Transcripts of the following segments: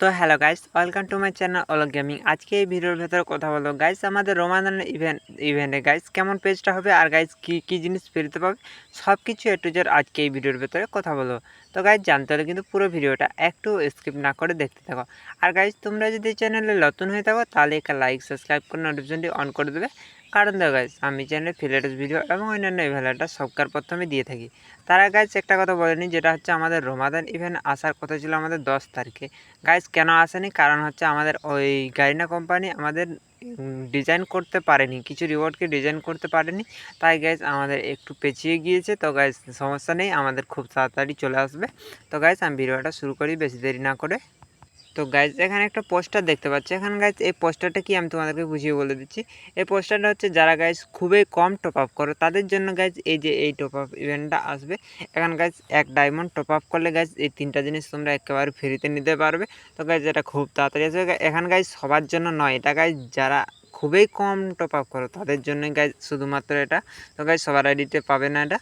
তো hello guys, welcome to my channel all gaming. আজকে এই ভিডিওর ভেতরে কথা বলব। গাইস, আমাদের রোমাদানের ইভেন্ট ইভেন্টে গাইস, কেমন পেজটা হবে আর গাইস, কী কী জিনিস ফেরতে পাবে সব কিছু এ টু জেড আজকে এই ভিডিওর ভেতরে কথা বলব। তো গাইস, জানতে হলে কিন্তু পুরো ভিডিওটা একটু স্কিপ না করে দেখতে থাকো। আর গাইস, তোমরা যদি চ্যানেলে নতুন হয়ে থাকো, তাহলে একটা লাইক, সাবস্ক্রাইব করে নোটিফিকেশনটি অন করে দেবে। কারণ দেখো গাইস আমি চ্যানেলে ফিলেটেস ভিডিও এবং অন্যান্য ইভেন্টটা সবকার প্রথমে দিয়ে থাকি। তারা গাইস একটা কথা বলেনি, যেটা হচ্ছে আমাদের রমাদান ইভেন্ট আসার কথা ছিল আমাদের দশ তারিখে। গাইস কেন আসেনি? কারণ হচ্ছে আমাদের ওই গাইনা কোম্পানি আমাদের ডিজাইন করতে পারেনি। কিছু রিওয়ার্ডকে ডিজাইন করতে পারেনি। তাই গাইস আমাদের একটু পেছিয়ে গিয়েছে। তো গাইস সমস্যা নেই, আমাদের খুব তাড়াতাড়ি চলে আসবে। তো গাইস আমি ভিডিওটা শুরু করি, বেশি দেরি না করে। তো গাইজ এখানে একটা পোস্টার দেখতে পাচ্ছি। এখানে গাইজ এই পোস্টারটা কি আমি তোমাদেরকে বুঝিয়ে বলে দিচ্ছি। এই পোস্টারটা হচ্ছে যারা গাইজ খুবই কম টপ আপ করো, তাদের জন্য গাইজ এই যে এই টপ আপ ইভেন্টটা আসবে। এখানে গাইজ এক ডায়মন্ড টপ আপ করলে গাইজ এই তিনটা জিনিস তোমরা একেবারে ফ্রিতে নিতে পারবে। তো গাইজ এটা খুব তাড়াতাড়ি আসবে। এখানে গাইজ সবার জন্য নয়, এটা গাইজ যারা খুবই কম টপ আপ করো, তাদের জন্য গাইজ শুধুমাত্র এটা। তো গাইজ সবার আইডিতে পাবে না এটা।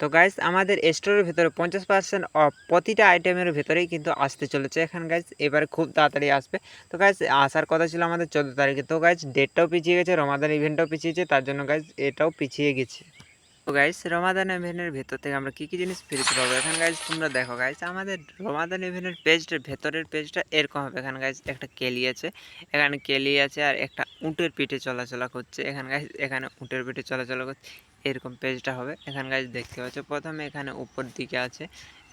তো গাইজ আমাদের স্টোরের ভেতরে পঞ্চাশ পার্সেন্ট অফ প্রতিটা আইটেমের ভেতরেই কিন্তু আসতে চলেছে এখান গাইজ এবারে খুব তাড়াতাড়ি আসবে। তো গাইজ আসার কথা ছিল আমাদের চোদ্দ তারিখে। তো গাইজ ডেটটাও পিছিয়ে গেছে রমাদান ইভেন্টটাও পিছিয়েছে, তার জন্য গাইজ এটাও পিছিয়ে গেছে। তো গাইস রমাদান ইভেন্টের ভেতর থেকে আমরা কী কী জিনিস ফিরতে পাবো? এখন গাইস তোমরা দেখো গাইস আমাদের রমাদান ইভেন্টের পেজটার ভেতরের পেজটা এরকম হবে। এখানে গাইস একটা কেলি আছে, এখানে কেলি আছে আর একটা উঁটের পিঠে চলাচলা করছে। এখানে গাইস এখানে উঁটের পিঠে চলাচলা করছে, এরকম পেজটা হবে। এখানে গাইস দেখতে পাচ্ছ, প্রথমে এখানে উপর দিকে আছে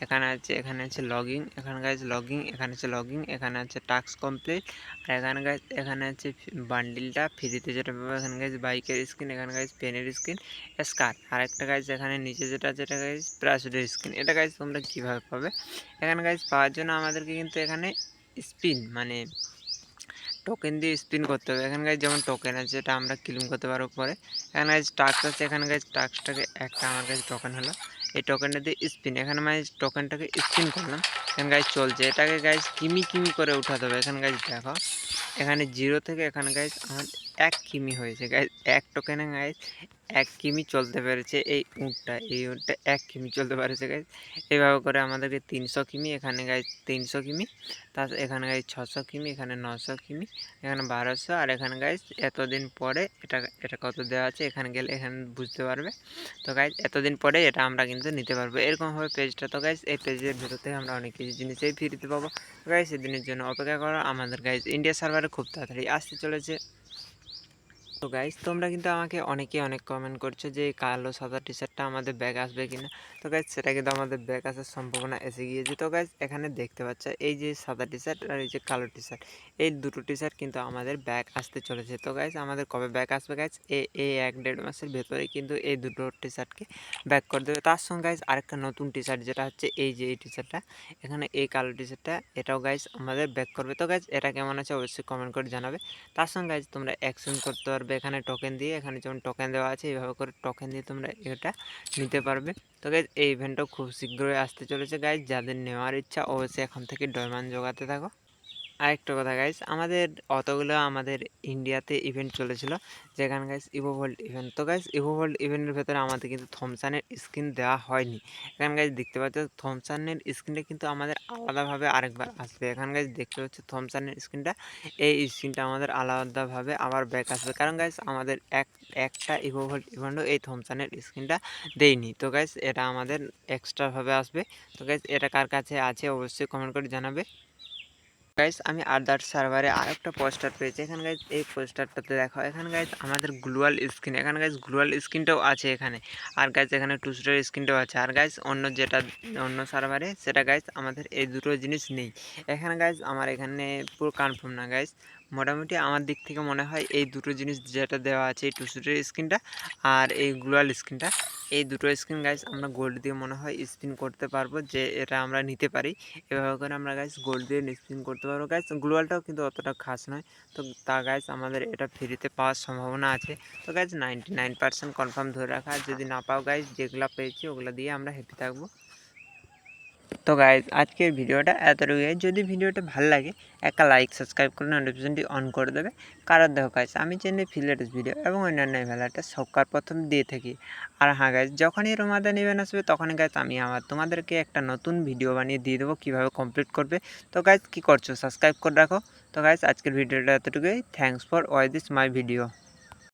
এখানে আছে এখানে আছে লগিং এখানে গাইজ লগিং এখানে আছে লগিং এখানে আছে টাস্ক কমপ্লিট আর এখানে গাইজ এখানে আছে বান্ডিলটা ফ্রিতে যেটা পাবো এখানে গাইজ বাইকের স্ক্রিন এখানে গাইজ পেনের স্ক্রিন স্কার আর একটা গাইজ এখানে নিচে যেটা আছে এটা গাইজ প্রাসুডের স্ক্রিন এটা গাইজ তোমরা কীভাবে পাবে? এখানে গাইজ পাওয়ার জন্য আমাদেরকে কিন্তু এখানে স্পিন মানে টোকেন দিয়ে স্পিন করতে হবে। এখানে গাইজ যেমন টোকেন আছে এটা আমরা ক্লিম করতে পারব পরে। এখানে গাইজ টাক্স আছে, এখানে গাইজ টাক্সটাকে একটা আমার কাছে টোকেন হলো। এই টোকেনটা দিয়ে স্পিন এখানে মানে টোকেনটাকে স্পিন করলাম। এখানে গাইজ চলছে। এটাকে গাইজ কিমি কিমি করে উঠাতে হবে। এখানে গাইজ দেখো, এখানে জিরো থেকে এখানে গাইজ আমার এক কিমি হয়েছে গাইজ এক টোকেনে গাইজ এক কিমি চলতে পেরেছে এই উঁটটা এই উঁটটা এক কিমি চলতে পেরেছে গাইজ এইভাবে করে আমাদেরকে তিনশো কিমি, এখানে গাইজ তিনশো কিমি, তার এখানে গাইজ ছশো কিমি, এখানে নশো কিমি, এখানে বারোশো, আর এখানে গাইজ এতদিন পরে এটা এটা কত দেওয়া আছে, এখানে গেলে এখানে বুঝতে পারবে। তো গাইজ এতদিন পরে এটা আমরা কিন্তু নিতে পারব। এরকমভাবে পেজটা তো গাইজ এই পেজের ভেতর থেকে আমরা অনেক কিছু জিনিসেই ফ্রিতে পাবো। গাইজ সেদিনের জন্য অপেক্ষা করো। আমাদের গাইজ ইন্ডিয়া সার্ভারে খুব তাড়াতাড়ি আসতে চলেছে। তো গাইজ তোমরা কিন্তু আমাকে অনেকে অনেক কমেন্ট করছ যে, কালো সাদা টি শার্টটা আমাদের ব্যাগ আসবে কিনা? তো গাইজ সেটা কিন্তু আমাদের ব্যাগ আসার সম্ভাবনা এসে গিয়েছে। তো গাইজ এখানে দেখতে পাচ্ছ, এই যে সাদা টি শার্ট আর এই যে কালো টি শার্ট এই দুটো টি শার্ট কিন্তু আমাদের ব্যাগ আসতে চলেছে। তো গাইজ আমাদের কবে ব্যাগ আসবে গাইজ এই এক দেড় মাসের ভেতরেই কিন্তু এই দুটো টি শার্টকে ব্যাক করে দেবে। তার সঙ্গে গাইজ আরেকটা নতুন টি শার্ট যেটা হচ্ছে, এই যে এই টি শার্টটা এখানে এই কালো টি শার্টটা এটাও গাইজ আমাদের ব্যাক করবে। তো গাইজ এটা কেমন আছে অবশ্যই কমেন্ট করে জানাবে। তার সঙ্গে গাইজ তোমরা অ্যাকশন করতে পারবে। এখানে টোকেন দিয়ে, এখানে যেমন টোকেন দেওয়া আছে এইভাবে করে টোকেন দিয়ে তোমরা এটা নিতে পারবে। তো গাইজ এই ইভেন্টটাও খুব শীঘ্রই আসতে চলেছে। গাইজ যাদের নেওয়ার ইচ্ছা, অবশ্যই এখন থেকে ডয়মান জোগাতে থাকো। আরেকটা কথা গাইজ আমাদের অতগুলো আমাদের ইন্ডিয়াতে ইভেন্ট চলেছিল, যেখানে গাইজ ইভোভোল্ড ইভেন্ট তো গাইজ ইভোভোল্ড ইভেন্টের ভেতরে আমাদের কিন্তু থমসানের স্ক্রিন দেওয়া হয়নি। এখানে গাইজ দেখতে পাচ্ছ থমসানের স্ক্রিনটা কিন্তু আমাদের আলাদাভাবে আরেকবার আসবে। এখানে গাইজ দেখতে পাচ্ছ থমসানের স্ক্রিনটা এই স্ক্রিনটা আমাদের আলাদাভাবে আবার ব্যাক আসবে। কারণ গাইজ আমাদের এক, একটা ইভোভোল্ড ইভেন্টও এই থমসানের স্ক্রিনটা দেয়নি। তো গাইজ এটা আমাদের এক্সট্রাভাবে আসবে। তো গাইজ এটা কার কাছে আছে অবশ্যই কমেন্ট করে জানাবে। গাইস আমি আদার সার্ভারে আরেকটা পোস্টার পেয়েছি। এখানে গাইজ এই পোস্টারটাতে দেখো, এখানে গাইজ আমাদের গ্লোয়াল স্ক্রিন এখানে গাইজ গ্লোয়াল স্ক্রিনটাও আছে এখানে। আর গাইজ এখানে টুস্টার স্ক্রিনটাও আছে। আর গাইজ অন্য যেটা, অন্য সার্ভারে সেটা গাইজ আমাদের এই দুটো জিনিস নেই। এখানে গাইজ আমার এখানে পুরো কনফার্ম না গাইজ মোটামুটি আমার দিক থেকে মনে হয় এই দুটো জিনিস যেটা দেওয়া আছে, এই টুসুটের স্ক্রিনটা আর এই গ্লোয়াল স্ক্রিনটা এই দুটো স্ক্রিন গাইস আমরা গোল্ড দিয়ে মনে হয় স্পিন করতে পারব যে এটা আমরা নিতে পারি। এভাবে করে আমরা গাইজ গোল্ড দিয়ে স্পিন করতে পারব। গাইজ গ্লোয়ালটাও কিন্তু অতটা খাস নয়। তো তা গাইজ আমাদের এটা ফ্রিতে পাওয়ার সম্ভাবনা আছে। তো guys ninety nine percent confirm ধরে রাখা। যদি না পাও গাইস যেগুলো পেয়েছি ওগুলো দিয়ে আমরা হ্যাপি থাকব। তো গাইজ আজকের ভিডিওটা এতটুকুই। যদি ভিডিওটা ভালো লাগে, একটা লাইক সাবস্ক্রাইব করে নোটিফিকেশনটি অন করে দেবে। কারণ দেখো গাইজ আমি চেন্নাই ফিলেটেস ভিডিও এবং অন্যান্য ভেলাটা সবকার প্রথম দিয়ে থাকি। আর হ্যাঁ গাইজ যখনই রোমাদান ইভেন্ট আসবে, তখনই গাইজ আমি আমার তোমাদেরকে একটা নতুন ভিডিও বানিয়ে দিয়ে দেবো, কীভাবে কমপ্লিট করবে। তো গাইজ কী করছ? সাবস্ক্রাইব করে রাখো। তো গাইজ আজকের ভিডিওটা এতটুকুই। Thanks for why this my video